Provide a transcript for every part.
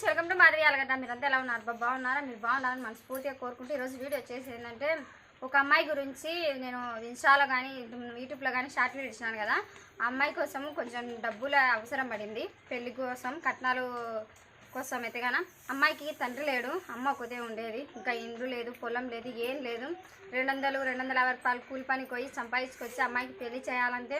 Friends welcome to Madhavi Alagadda. మీరంతా ఎలా ఉన్నారు? బాబా బాగున్నారా? మీరు బాగున్నారని మనస్ఫూర్తిగా కోరుకుంటూ ఈరోజు వీడియో వచ్చేసి ఏంటంటే ఒక అమ్మాయి గురించి నేను ఇన్స్టాలో కానీ యూట్యూబ్లో కానీ షార్ట్ వీడియో ఇచ్చినాను కదా. ఆ అమ్మాయి కోసం కొంచెం డబ్బుల అవసరం పడింది. పెళ్ళి కోసం కట్నాలు కోసం అయితే అమ్మాయికి తండ్రి లేడు అమ్మ ఒకతే ఉండేది. ఇంకా ఇండ్లు లేదు పొలం లేదు ఏం లేదు. రెండు వందలు రెండు వందల యాభై రూపాయలు కూలి పనికి పోయి సంపాదించుకొచ్చి అమ్మాయికి పెళ్ళి చేయాలంటే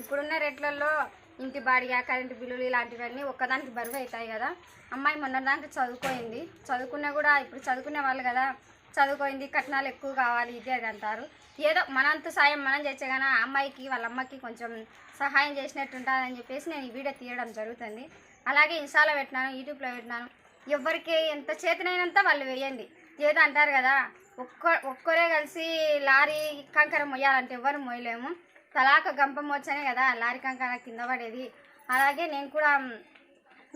ఇప్పుడున్న రేట్లలో ఇంటి బాడిగా కరెంటు బిల్లులు ఇలాంటివన్నీ ఒక్కదానికి బరువు అవుతాయి కదా. అమ్మాయి మొన్నదానికి చదువుకోయింది. చదువుకున్నా కూడా ఇప్పుడు చదువుకునే వాళ్ళు కదా. చదువుకోయింది కట్నాలు ఎక్కువ కావాలి ఇది అది అంటారు. ఏదో మనంత సాయం మనం చేసే కానీ ఆ అమ్మాయికి వాళ్ళ అమ్మకి కొంచెం సహాయం చేసినట్టు ఉంటుందని చెప్పేసి నేను ఈ వీడియో తీయడం జరుగుతుంది. అలాగే ఇన్స్టాలో పెట్టినాను యూట్యూబ్లో పెట్టినాను. ఎవరికి ఎంత చేతనైనంత వాళ్ళు వేయండి. ఏదో అంటారు కదా ఒక్క ఒక్కరే కలిసి లారీ కంకర మొయ్యాలంటే ఎవరు మొయ్యలేము. తలాక గంపం వచ్చానే కదా లారీ కంకణ కింద పడేది. అలాగే నేను కూడా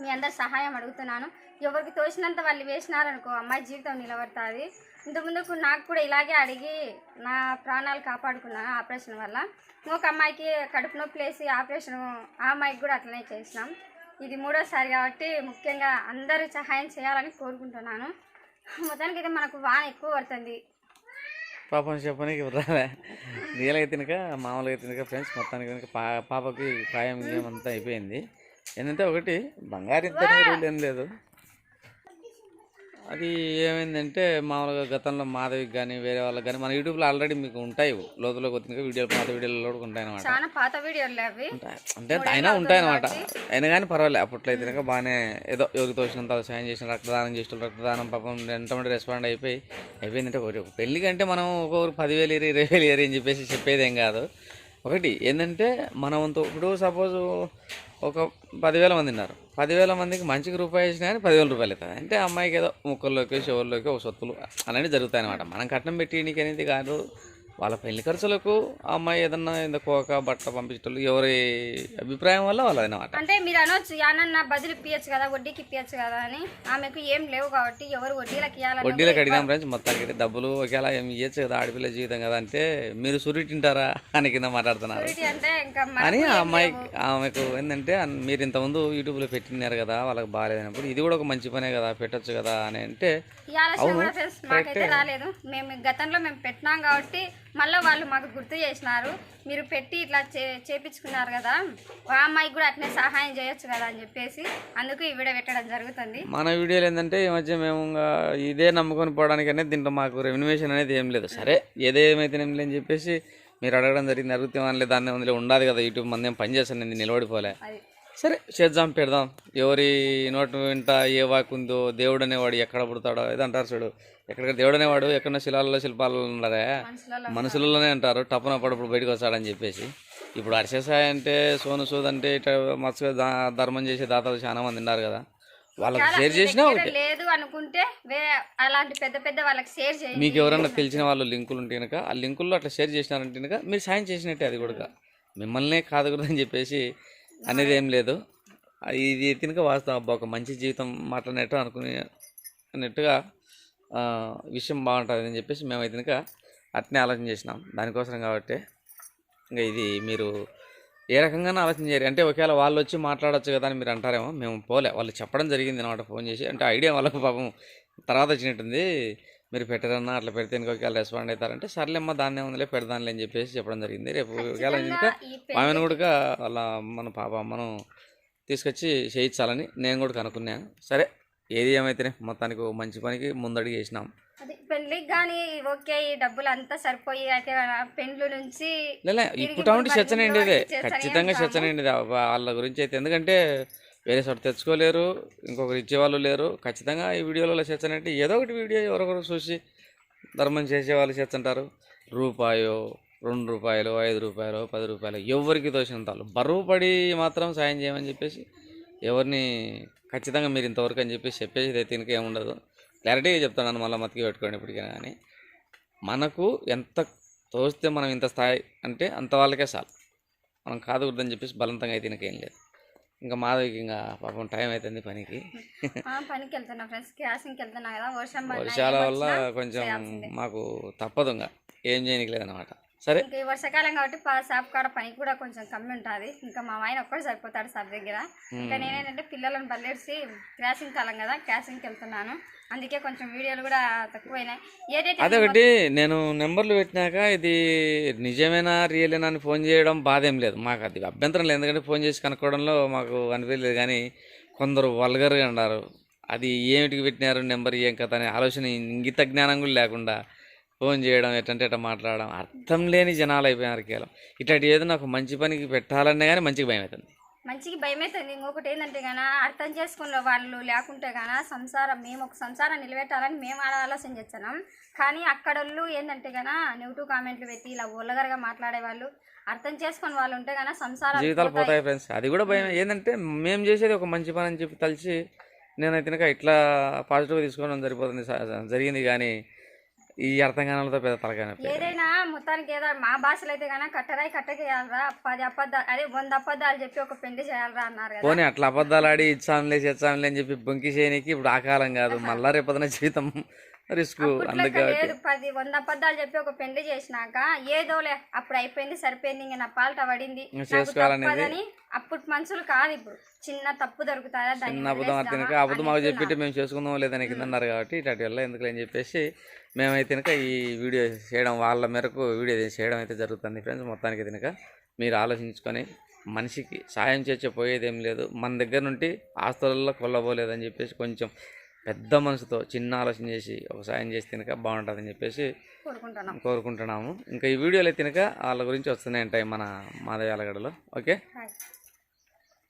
మీ అందరి సహాయం అడుగుతున్నాను. ఎవరికి తోచినంత వాళ్ళు వేసినారనుకో అమ్మాయి జీవితం నిలబడుతుంది. ఇంత ముందుకు నాకు కూడా ఇలాగే అడిగి నా ప్రాణాలు కాపాడుకున్నాను ఆపరేషన్ వల్ల ఇంకొక అమ్మాయికి కడుపు నొప్పి లేసి ఆపరేషన్ ఆ అమ్మాయికి కూడా అట్లనే చేసినాం. ఇది మూడోసారి కాబట్టి ముఖ్యంగా అందరూ సహాయం చేయాలని కోరుకుంటున్నాను. మొత్తానికి అయితే మనకు వాన ఎక్కువ పడుతుంది. పాపం చెప్పనీకి రాలే. రియల్గా తినక మామూలుగా తినక ఫ్రెండ్స్ మొత్తానికి కనుక పా పాపకి ప్రాయం గేమ్ అంతా అయిపోయింది. ఏంటంటే ఒకటి బంగారు ఇద్దరు రూల్ ఏం లేదు. అది ఏమైందంటే మామూలుగా గతంలో మాధవికి కానీ వేరే వాళ్ళకి కానీ మన యూట్యూబ్లో ఆల్రెడీ మీకు ఉంటాయి లోతులోకి వచ్చిన వీడియోలు పాత వీడియోలు కూడా ఉంటాయి అనమాట చాలా పాత వీడియోలు అవి. అంటే అయినా ఉంటాయి అనమాట అయినా కానీ పర్వాలేదు అప్పట్లో అయితే కనుక బాగానే ఏదో ఎవరికి తోచినంత సాయం చేసిన రక్తదానం చేసిన రక్తదానం పాపం వెంటనే రెస్పాండ్ అయిపోయి అయిపోయిందంటే ఒకటి ఒక పెళ్ళికి అంటే మనం ఒక్కొక్కరు పదివేలు ఇరు ఇరవై వేలు అని చెప్పేసి చెప్పేది ఏం కాదు. ఒకటి ఏంటంటే మనం ఇప్పుడు సపోజ్ ఒక పదివేల మంది ఉన్నారు. పదివేల మందికి మంచికి రూపాయి వేసినా కానీ పదివేల రూపాయలు అవుతుంది అంటే అమ్మాయికి ఏదో ముక్కల్లోకి చెవుల్లోకి ఒక సొత్తులు అలాంటివి జరుగుతాయి అనమాట మనం కట్నం పెట్టి అనేది కాదు వాళ్ళ పెళ్ళి ఖర్చులకు ఆ అమ్మాయి ఏదన్నా ఏదో కోక బట్ట పంపించటం ఎవరి అభిప్రాయం వల్ల వాళ్ళది అనమాట అంటే మీరు అనొచ్చు యానన్న బదులు ఇప్పించచ్చు కదా వడ్డీకి ఇప్పించచ్చు కదా అని. ఆమెకు ఏం లేవు కాబట్టి ఎవరు వడ్డీలకు ఇవ్వాలన్నా వడ్డీలకు అడిగినాం ఫ్రెండ్స్ మొత్తానికి డబ్బులు ఒకేలా ఏమి ఇవ్వచ్చు కదా ఆడపిల్ల జీవితం కదా అంటే మీరు సురి తింటారా అని కింద మాట్లాడుతున్నారు. అని ఆ అమ్మాయి. ఆమెకు ఏంటంటే మీరు ఇంతకుముందు యూట్యూబ్లో పెట్టినారు కదా వాళ్ళకి బాగాలేదన్నప్పుడు ఇది కూడా ఒక మంచి పనే కదా పెట్టొచ్చు కదా అని అంటే మాకైతే రాలేదు. మేము గతంలో మేము పెట్టినాం కాబట్టి మళ్ళీ వాళ్ళు మాకు గుర్తు చేసినారు. మీరు పెట్టి ఇట్లా చే చేపించుకున్నారు కదా. ఆ అమ్మాయికి కూడా అట్నే సహాయం చేయొచ్చు కదా అని చెప్పేసి అందుకు ఈ వీడియో పెట్టడం జరుగుతుంది. మన వీడియోలు ఏంటంటే ఈ మధ్య మేము ఇదే నమ్ముకొని పోవడానికి అనేది దీంట్లో మాకు రెమ్యునేషన్ అనేది ఏం లేదు. సరే ఏదేమైతే ఏం లేని చెప్పేసి మీరు అడగడం జరిగింది అడిగితే దాన్ని ఉందిలే ఉండాలి కదా యూట్యూబ్ మంది ఏం పని చేస్తాను నేను నిలబడిపోలే. సరే. చేద్దాం పెడదాం. ఎవరి నోటి వెంట ఏ వాక్ ఉందో దేవుడు అనేవాడు ఎక్కడ పుడతాడో ఇది అంటారు చూడు. ఎక్కడ దేవుడు అనేవాడు ఎక్కడ శిలాలలో శిల్పాలలో ఉన్నారే? మనుషులలో మనుషులలోనే అంటారు. టప్పున పడప్పుడు బయటకు వస్తాడని చెప్పేసి. ఇప్పుడు అరిసెసాయి అంటే సోను సూద్ అంటే ఇట్లా మత్స్య ధర్మం చేసే దాతలు చాలా మంది ఉన్నారు కదా. వాళ్ళకి షేర్ చేసినా ఒకటే. లేదు అనుకుంటే అలాంటి పెద్ద పెద్ద వాళ్ళకి షేర్ చేయండి. మీకు ఎవరైనా తెలిసిన వాళ్ళు లింకులు ఉంటే కనుక ఆ లింకుల్లో అట్లా షేర్ చేసినారంటే కనుక మీరు సాయం చేసినట్టే అది కూడా. మిమ్మల్నే కాదకూడదని చెప్పేసి అనేది ఏం లేదు. ఇది తినక వాస్తవం. అబ్బా ఒక మంచి జీవితం మాట్లాడినట్టు అనుకునే అన్నట్టుగా విషయం బాగుంటుంది అని చెప్పేసి మేము కనుక అట్నే ఆలోచన చేసినాం. దానికోసం కాబట్టి ఇంకా ఇది మీరు ఏ రకంగానే ఆలోచన చేయరు. అంటే ఒకవేళ వాళ్ళు వచ్చి మాట్లాడొచ్చు కదా అని మీరు అంటారేమో మేము పోలే. వాళ్ళు చెప్పడం జరిగింది అనమాట ఫోన్ చేసి. అంటే ఐడియా వాళ్ళకు పాపం తర్వాత వచ్చినట్టుంది. మీరు పెట్టరన్నా అట్లా పెడితే ఇంకొకవేళ రెస్పాండ్ అవుతారంటే సర్లేమ్మా దాన్నే ఉందిలే పెడదాంలే అని చెప్పేసి చెప్పడం జరిగింది. రేపు ఒకవేళ ఇంకా ఆమెను కూడా వాళ్ళ మన పాప అమ్మను తీసుకొచ్చి చేయించాలని నేను కూడా కనుక్కున్నాను. సరే ఏది ఏమైతేనే మొత్తానికి మంచి పనికి ముందడుగు చేసినాం అది పెళ్ళికి కానీ ఓకే ఈ డబ్బులు అంతా సరిపోయి అయితే పెండ్లు నుంచి ఇప్పుడు ఇంకో వాడికి ఖచ్చితంగా ఉండేది. వాళ్ళ గురించి అయితే ఎందుకంటే వేరే చోట తెచ్చుకోలేరు ఇంకొకరు ఇచ్చేవాళ్ళు లేరు. ఖచ్చితంగా ఈ వీడియోలలో చేర్చనంటే ఏదో ఒకటి వీడియో ఎవరొకరు చూసి ధర్మం చేసేవాళ్ళు చేస్తుంటారు. రూపాయో రెండు రూపాయలు ఐదు రూపాయలు పది రూపాయలు ఎవరికి తోచినంత బరువు పడి మాత్రం సాయం చేయమని చెప్పేసి ఎవరిని ఖచ్చితంగా మీరు ఇంతవరకు అని చెప్పేసి చెప్పేసి అయితే ఇంక ఏముండదు క్లారిటీగా చెప్తున్నాను మళ్ళీ మతికి పెట్టుకోండి ఇప్పటికైనా కానీ. మనకు ఎంత తోస్తే మనం ఇంత స్థాయి అంటే అంత వాళ్ళకే చాలు. మనం కాదు కూడదని చెప్పేసి బలవంతంగా అయితే ఇంకేం లేదు. ఇంకా మాధవికి ఇంకా పాపం టైం అవుతుంది పనికి. పనికి వెళ్తున్నా ఫ్రెండ్స్ క్యాసింగ్కి వెళ్తున్నా కదా వర్షం వర్షాల వల్ల కొంచెం. మాకు తప్పదు ఇంకా. ఏం చేయనికి లేదనమాట సరే. ఇంకా ఈ వర్షాకాలం కాబట్టి పా- షాప్ కాడ పని కూడా కొంచెం కమ్మి ఉంటుంది. ఇంకా మా ఆయన ఒక్కడు సరిపోతాడు షాప్ దగ్గర. ఇంకా నేనేంటంటే పిల్లలను బల్లేసి క్రాసింగ్ కాలం కదా క్రాసింగ్కి వెళ్తున్నాను. అందుకే కొంచెం వీడియోలు కూడా తక్కువైనాయి. ఏదైతే అదొకటి నేను నెంబర్లు పెట్టినాక ఇది నిజమేనా రియలేనా అని ఫోన్ చేయడం బాధ ఏం లేదు. మాకు అది అభ్యంతరం లేదు. ఎందుకంటే ఫోన్ చేసి కనుక్కోవడంలో మాకు అనిపించలేదు. కానీ కొందరు వల్గర్గా అన్నారు అది ఏమిటికి పెట్టినారు నెంబర్ ఏం కథ అనే ఆలోచన ఇంగిత జ్ఞానం కూడా లేకుండా ఫోన్ చేయడం ఎట్టంటే ఎట్ట మాట్లాడడం అర్థం లేని జనాలు అయిపోయినారు కేవలం. ఇట్లాంటి ఏదో నాకు మంచి పనికి పెట్టాలన్నా కానీ మంచిగా భయం అవుతుంది మంచిగా భయం అవుతుంది ఇంకొకటి ఏంటంటే గాన అర్థం చేసుకున్న వాళ్ళు లేకుంటే గాన సంసారం మేము ఒక సంసారం నిలబెట్టాలని మేము ఆలోచన చేస్తున్నాం. కానీ అక్కడోళ్ళు ఏంటంటే గాన నెగిటివ్ కామెంట్లు పెట్టి ఇలా ఉల్లగరగా మాట్లాడే వాళ్ళు అర్థం చేసుకుని వాళ్ళు ఉంటే గాన సంసారం జీవితాలు పోతాయి. ఫ్రెండ్స్. అది కూడా భయం. ఏంటంటే మేము చేసేది ఒక మంచి పని అని చెప్పి తలిచి నేనైతే ఇట్లా పాజిటివ్గా తీసుకోవడం సరిపోతుంది జరిగింది కానీ ఈ అర్థం కానాలతో పెద్ద తలకాయ. ఏదైనా మొత్తానికి ఏదో మా భాషలో అయితే గాన కట్టరాయి కట్టకేయాలరా పది అబద్ధాలు అదే వంద అబద్ధాలు చెప్పి ఒక పెళ్ళి చేయాలరా అన్నారు కదా పోనీ అట్లా అబద్ధాలు ఆడి ఇచ్చాంలే చేచ్చాంలే అని చెప్పి బొంకి చేయనికి ఇప్పుడు ఆ కాలం కాదు మళ్ళా రేపొద్దున జీవితం రిస్క్ లేదు. పది వంద అబద్ధాలు చెప్పి ఒక పెళ్ళి చేసినాక ఏదోలే అప్పుడు అయిపోయింది సరిపోయింది ఇంకా నా పాలట పడింది. చేసుకోవాలనేది అప్పుడు మనుషులు కాదు ఇప్పుడు. చిన్న తప్పు దొరుకుతారా? చిన్న అబద్ధం అబద్ధం మాకు చెప్పితే మేము చేసుకుందాం లేదని కింద అన్నారు కాబట్టి ఇట్లాంటి వల్ల ఎందుకు అని చెప్పేసి మేమైతే కనుక ఈ వీడియో చేయడం వాళ్ళ మేరకు వీడియో చేయడం అయితే జరుగుతుంది ఫ్రెండ్స్. మొత్తానికి కనుక మీరు ఆలోచించుకొని మనిషికి సాయం చేసే పోయేది ఏం లేదు. మన దగ్గర నుండి ఆస్తులలో కొల్లబోలేదని చెప్పేసి కొంచెం పెద్ద మనసుతో చిన్న ఆలోచన చేసి ఒక సాయం చేస్తే కనుక బాగుంటుందని చెప్పేసి కోరుకుంటున్నాం. కోరుకుంటున్నాము. ఇంకా ఈ వీడియోలో అయితే కనుక వాళ్ళ గురించి వస్తూనే ఉంటాయి మన మాధవ్యాలగడలో ఓకే?